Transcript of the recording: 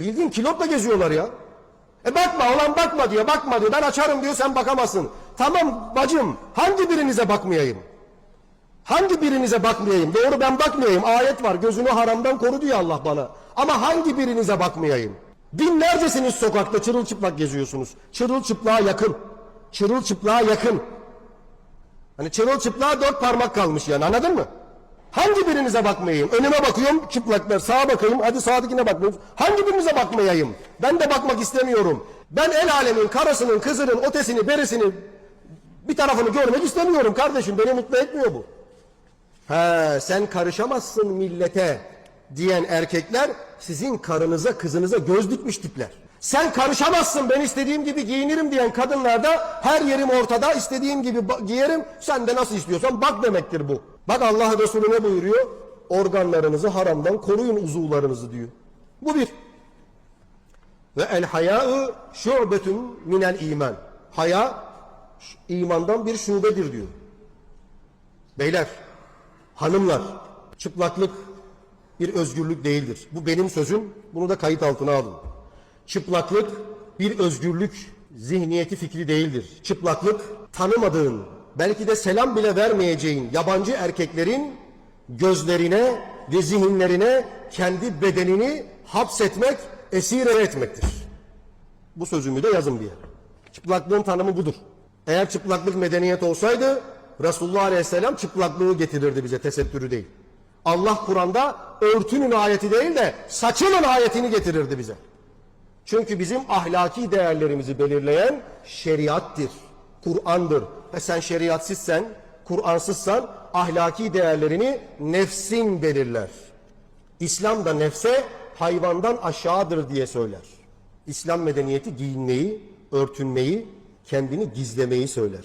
Bildiğin kilotla geziyorlar ya. E bakma olan bakma diyor bakma diyor ben açarım diyor sen bakamazsın. Tamam bacım hangi birinize bakmayayım? Hangi birinize bakmayayım? Doğru ben bakmayayım. Ayet var. Gözünü haramdan koru diyor Allah bana. Ama hangi birinize bakmayayım? Binlercesiniz sokakta çırılçıplak geziyorsunuz. Çırılçıplığa yakın. Çırılçıplığa yakın. Hani çırılçıplığa dört parmak kalmış yani anladın mı? Hangi birinize bakmayayım? Önüme bakıyorum çıplaklar. Sağa bakayım. Hadi sağdakine bakmıyorum. Hangi birinize bakmayayım? Ben de bakmak istemiyorum. Ben el alemin karısının, kızının, ötesini, berisini bir tarafını görmek istemiyorum kardeşim. Beni mutlu etmiyor bu. He, sen karışamazsın millete diyen erkekler sizin karınıza kızınıza göz dikmiş tipler. Sen karışamazsın ben istediğim gibi giyinirim diyen kadınlar da her yerim ortada istediğim gibi giyerim sen de nasıl istiyorsan bak demektir bu. Bak Allah Resulü ne buyuruyor? Organlarınızı haramdan koruyun uzuvlarınızı diyor. Bu bir. Ve el hayâ'ı şu'betun minel iman. Haya imandan bir şubedir diyor. Beyler, hanımlar, çıplaklık bir özgürlük değildir. Bu benim sözüm, bunu da kayıt altına alın. Çıplaklık bir özgürlük zihniyeti fikri değildir. Çıplaklık tanımadığın, belki de selam bile vermeyeceğin yabancı erkeklerin gözlerine ve zihinlerine kendi bedenini hapsetmek, esir etmektir. Bu sözümü de yazın yere. Çıplaklığın tanımı budur. Eğer çıplaklık medeniyet olsaydı Resulullah Aleyhisselam çıplaklığı getirirdi bize tesettürü değil. Allah Kur'an'da örtünün ayeti değil de saçının ayetini getirirdi bize. Çünkü bizim ahlaki değerlerimizi belirleyen şeriattir, Kur'an'dır. Ve sen şeriatsizsen, Kur'ansızsan ahlaki değerlerini nefsin belirler. İslam da nefse hayvandan aşağıdır diye söyler. İslam medeniyeti giyinmeyi, örtünmeyi, kendini gizlemeyi söyler.